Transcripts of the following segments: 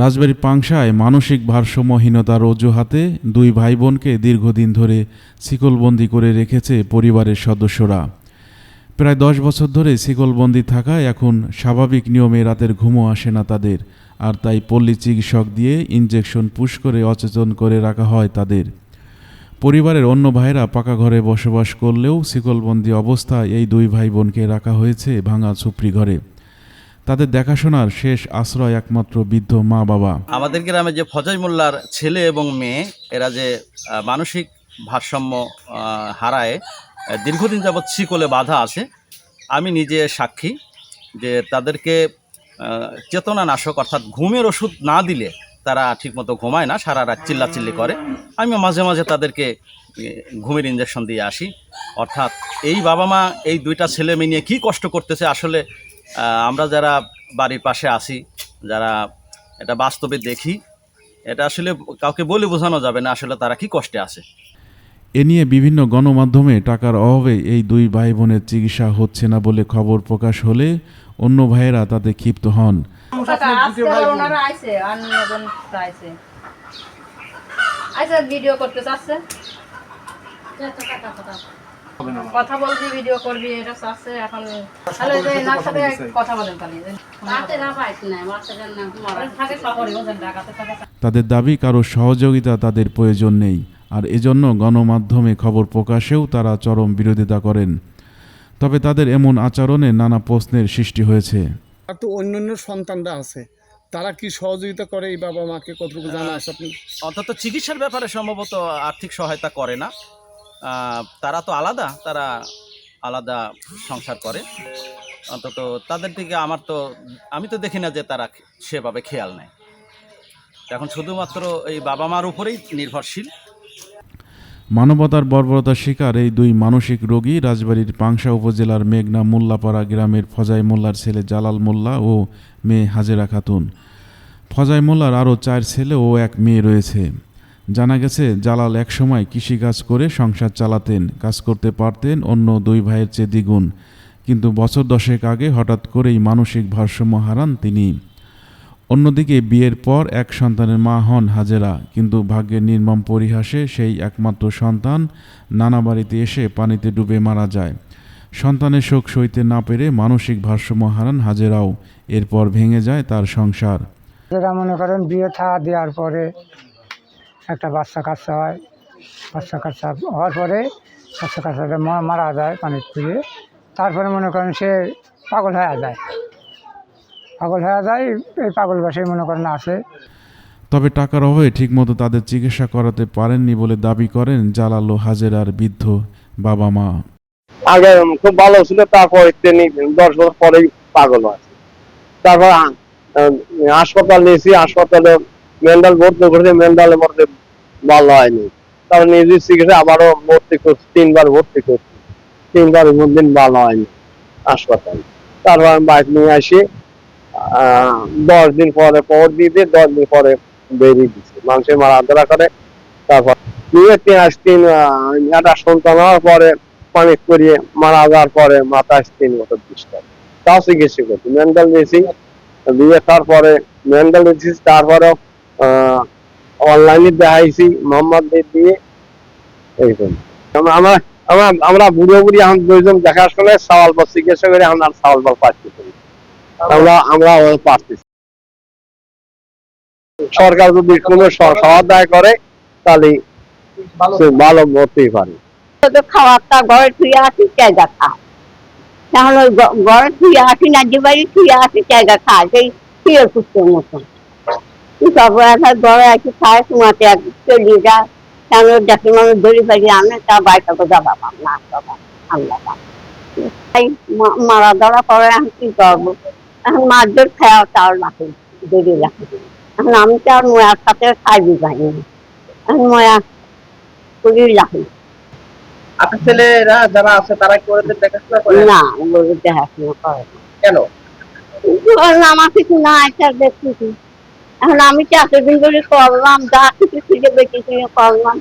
রাজবাড়ী পাংশায় মানসিক ভারসাম্যহীনতার অজুহাতে দুই ভাই বোনকে দীর্ঘদিন ধরে শিকলবন্দি করে রেখেছে পরিবারের সদস্যরা। প্রায় দশ বছর ধরে শিকলবন্দি থাকায় এখন স্বাভাবিক নিয়মে রাতের ঘুমও আসে না তাদের, আর তাই পল্লী চিকিৎসক দিয়ে ইঞ্জেকশন পুশ করে অচেতন করে রাখা হয় তাদের। পরিবারের অন্য ভাইরা পাকা ঘরে বসবাস করলেও শিকলবন্দি অবস্থায় এই দুই ভাই বোনকে রাখা হয়েছে ভাঙা সুপ্রি ঘরে। তাদের দেখাশোনার শেষ আশ্রয় একমাত্র বৃদ্ধ মা বাবা। আমাদের গ্রামে যে ফজয় মোল্লার ছেলে এবং মেয়ে এরা যে মানসিক ভারসাম্য হারায় দীর্ঘদিন যাবৎ শিকলে বাধা আছে আমি নিজে সাক্ষী যে তাদেরকে আহ, চেতনানাশক অর্থাৎ ঘুমের ওষুধ না দিলে তারা ঠিকমতো ঘুমায় না সারা রাত চিল্লাচিল্লি করে। আমি মাঝে মাঝে তাদেরকে ঘুমের ইঞ্জেকশন দিয়ে আসি। অর্থাৎ এই বাবা মা এই দুইটা ছেলে মেয়ে নিয়ে কী কষ্ট করতেছে আসলে আমরা যারা বাড়ির পাশে আছি যারা এটা বাস্তবে দেখি এটা আসলে কাউকে বলে বোঝানো যাবে না আসলে তারা কি কষ্টে আছে। এ নিয়ে বিভিন্ন গণমাধ্যমে টাকার অভাবে এই দুই ভাই বোনের চিকিৎসা হচ্ছে না বলে খবর প্রকাশ হলে অন্য ভাইয়েরা তাতে ক্ষিপ্ত হন। আইছে আচ্ছা ভিডিও করতে চাচ্ছে? কথা বলবি ভিডিও করবি এটা এখন তাহলে যে এনার সাথে কথা বলেন তাহলে রাতে না পাইস না না থাকে শহরে ওদের ঢাকাতে থাকে। তাদের দাবি কারও সহযোগিতা তাদের প্রয়োজন নেই। আর এজন্য গণমাধ্যমে খবর প্রকাশেও তারা চরম বিরোধিতা করেন। তবে তাদের এমন আচরণে নানা প্রশ্নের সৃষ্টি হয়েছে। আর তো অন্যান্য সন্তানরা আছে। তারা কি সহযোগিতা করে এই বাবা মাকে কতটুকু জানা আছে আপনি? অর্থাৎ চিকিৎসার ব্যাপারে সম্ভবত আর্থিক সহায়তা করে না। তারা তো আলাদা, তারা আলাদা সংসার করে। অন্তত তাদের দিকে আমার তো, আমি তো দেখি না যে তারা সেভাবে খেয়াল নেয়। এখন শুধুমাত্র এই বাবা মার উপরেই নির্ভরশীল। মানবতার বর্বরতার শিকার এই দুই মানসিক রোগী রাজবাড়ির পাংশা উপজেলার মেঘনা মোল্লাপাড়া গ্রামের ফজাই মোল্লার ছেলে জালাল মোল্লা ও মেয়ে হাজেরা খাতুন। ফজাই মোল্লার আরও চার ছেলে ও এক মেয়ে রয়েছে। জানা গেছে, জালাল একসময় কৃষিকাজ করে সংসার চালাতেন, কাজ করতে পারতেন অন্য দুই ভাইয়ের চেয়ে দ্বিগুণ। কিন্তু বছর দশেক আগে হঠাৎ করেই মানসিক ভারসাম্য হারান তিনি। অন্যদিকে বিয়ের পর এক সন্তানের মা হন হাজেরা, কিন্তু ভাগ্যের নির্মম পরিহাসে সেই একমাত্র সন্তান নানা বাড়িতে এসে পানিতে ডুবে মারা যায়। সন্তানের শোক সইতে না পেরে মানসিক ভারসাম্য হারান হাজেরাও, এরপর ভেঙে যায় তার সংসার। মনে করেন বিয়ে থাকা দেওয়ার পরে একটা বাচ্চা কাচ্চা হয় বাচ্চা কাচ্চা হওয়ার পরে বাচ্চা কাচ্চাটা মা- মারা যায় পানির তুলে তারপরে মনে করেন সে পাগল হয়ে যায়। পাগল হয়ে যায় এই পাগল বাসায় মনে করেন আসে। তবে টাকার অভাবে ঠিকমতো তাদের চিকিৎসা করাতে পারেননি বলে দাবি করেন জালাল ও হাজেরার বৃদ্ধ বাবা মা। আগে খুব ভালো ছিল তারপর তিনি দশ বছর পরেই পাগল হয় তারপর হাসপাতাল নিয়েছি হাসপাতালে মেন্টাল ভর্তি করেছে মেন্টালে ভর্তি ভালো হয়নি। তারপর নিজের চিকিৎসা আবারও ভর্তি করছি, তিনবার ভর্তি করছি। তিনবার দিন ভালো হয়নি হাসপাতাল। তারপর আমি বাইক নিয়ে আসি দশ দিন পরে পর দিয়ে দিয়ে দশ দিন পরে বেরিয়ে দিচ্ছি মানুষের মারা ধরা করে, তারপর নিয়ে তিন আস, তিন একটা সন্তান হওয়ার পরে পানি করিয়ে মারা যাওয়ার পরে মাথা তিন বছর ডিস্টার্ব তাও চিকিৎসা করছি। মেন্টাল দিয়েছি বিয়ে তারপরে পরে মেন্টাল দিয়েছি তারপরেও অনলাইনে দেখাইছি, মোহাম্মদ দিয়ে। এইরকম আমরা আমরা বুড়ো বুড়ি এখন দুইজন দেখাশোনা সওয়াল বল চিকিৎসা করে আমরা সওয়াল বল পাচ্ছি আমরা আমরা পাচ্ছি। সরকার যদি কোনো সহ- সহায়তা করে, তাহলে ভালো হতেই পারে। তো খাওয়ারটা ঘরে শুয়ে আসি জায়গা ওই ঘ- ঘরে শুয়ে আসি না যে বাড়ি শুয়ে আসি জায়গা খায়। সেই মতন একটা ঘরে আসি খায় তোমাতে চলিয়ে যায় কেন যাকে মানুষ ধরে পারি আনে তা যাবা পাম না পাম তাই মারা ধরা পরে এখন কি করব? এখন মারধর খাওয়া তাও রাখি ধরে রাখি। এখন আমি তো আর ময়ার সাথে খাইবি পাইনি এখন ময়া করি রাখি। আপনার ছেলেরা যারা আছে তারা কি ওদের দেখাশোনা করে? না ওগুলো দেখাশোনা করে। কেন? আমার কিছু না এটা দেখতেছি। এখন আমি তো এতদিন ধরে করলাম যা কিছু খুঁজে বেঁচে কিনে করলাম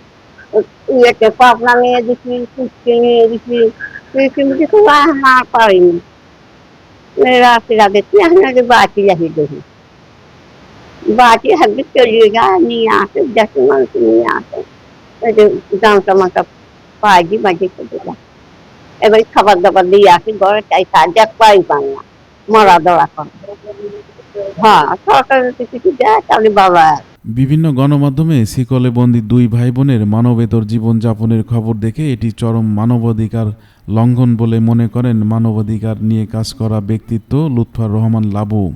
ইয়েতে পাবনা নিয়ে দিচ্ছি কুচকে নিয়ে দিচ্ছি কিন্তু কিছু এখন আর পারিনি। রাত্রিরা দেখছি এখন আগে বাকি রাখি দেখি। বাটি হাতে চলিয়ে যায়, নিয়ে আসে দেশের মানুষ নিয়ে আসে। এই যে জামটা মাটা পাজি মাঝে চলে যায় এবার খাবার দাবার দিয়ে আসি, ঘরে চাই সাহায্য পাই পান না মরা দড়া করে। হ্যাঁ সরকার যদি কিছু দেয়? তাহলে ভালো বিভিন্ন গণমাধ্যমে শিকলে বন্দি দুই ভাই বোনের মানবেতর জীবনযাপনের খবর দেখে এটি চরম মানবাধিকার লঙ্ঘন বলে মনে করেন মানবাধিকার নিয়ে কাজ করা ব্যক্তিত্ব লুৎফার রহমান লাবু।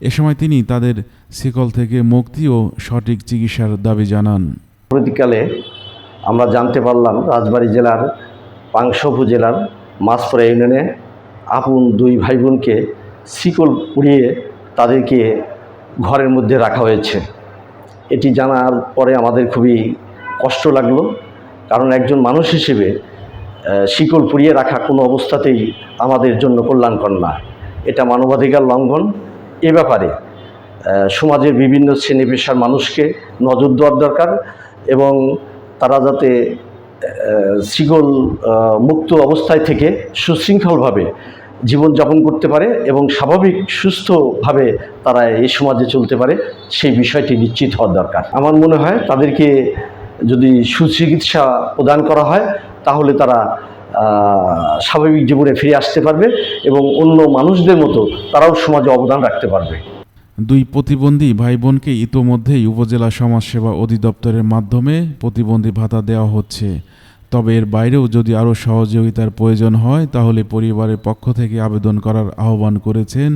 এ সময় তিনি তাদের শিকল থেকে মুক্তি ও সঠিক চিকিৎসার দাবি জানান। সাম্প্রতিককালে আমরা জানতে পারলাম রাজবাড়ী জেলার পাংশ উপজেলার মাছপড়া ইউনিয়নে আপন দুই ভাই বোনকে শিকল পুড়িয়ে তাদেরকে ঘরের মধ্যে রাখা হয়েছে। এটি জানার পরে আমাদের খুবই কষ্ট লাগল, কারণ একজন মানুষ হিসেবে শিকল পুড়িয়ে রাখা কোনো অবস্থাতেই আমাদের জন্য কল্যাণকর না। এটা মানবাধিকার লঙ্ঘন। এ ব্যাপারে সমাজের বিভিন্ন শ্রেণি পেশার মানুষকে নজর দেওয়ার দরকার এবং তারা যাতে শিকল মুক্ত অবস্থায় থেকে সুশৃঙ্খলভাবে জীবনযাপন করতে পারে এবং স্বাভাবিক, সুস্থভাবে তারা এই সমাজে চলতে পারে, সেই বিষয়টি নিশ্চিত হওয়ার দরকার। আমার মনে হয় তাদেরকে যদি সুচিকিৎসা প্রদান করা হয়, তাহলে তারা স্বাভাবিক জীবনে ফিরে আসতে পারবে এবং অন্য মানুষদের মতো তারাও সমাজে অবদান রাখতে পারবে। দুই প্রতিবন্ধী ভাই বোনকে ইতোমধ্যেই উপজেলা সমাজসেবা অধিদপ্তরের মাধ্যমে প্রতিবন্ধী ভাতা দেওয়া হচ্ছে। তবে এর বাইরেও যদি আরও সহযোগিতার প্রয়োজন হয়, তাহলে পরিবারের পক্ষ থেকে আবেদন করার আহ্বান করেছেন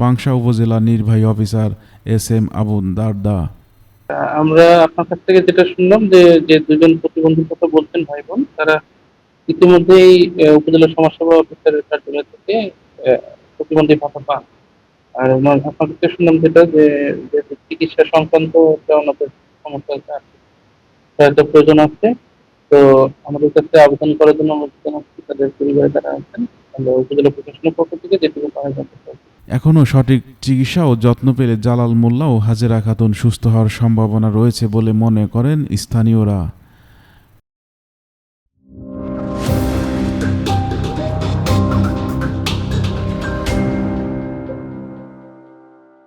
পাংশা উপজেলা নির্বাহী officer S M Abun Darda. আমরা আপনার কাছ থেকে যেটা শুনলাম যে যে দুজন প্রতিবন্ধীর কথা বলছেন ভাই বোন তারা ইতিমধ্যেই উপজেলা সমাজসেবা অফিসারের কার্যালয় থেকে প্রতিবন্ধী ভাতা পান। আর আপনার কাছে শুনলাম যেটা, যে যে চিকিৎসা সংক্রান্ত ওনাদের সমস্যা আছে প্রয়োজন আছে। তো আমাদের কাছে আবেদন করার জন্য তাদের পরিবারে তারা আছেন এখনও সঠিক চিকিৎসা ও যত্ন পেলে জালাল মোল্লা ও হাজেরা খাতুন সুস্থ হওয়ার সম্ভাবনা রয়েছে বলে মনে করেন স্থানীয়রা।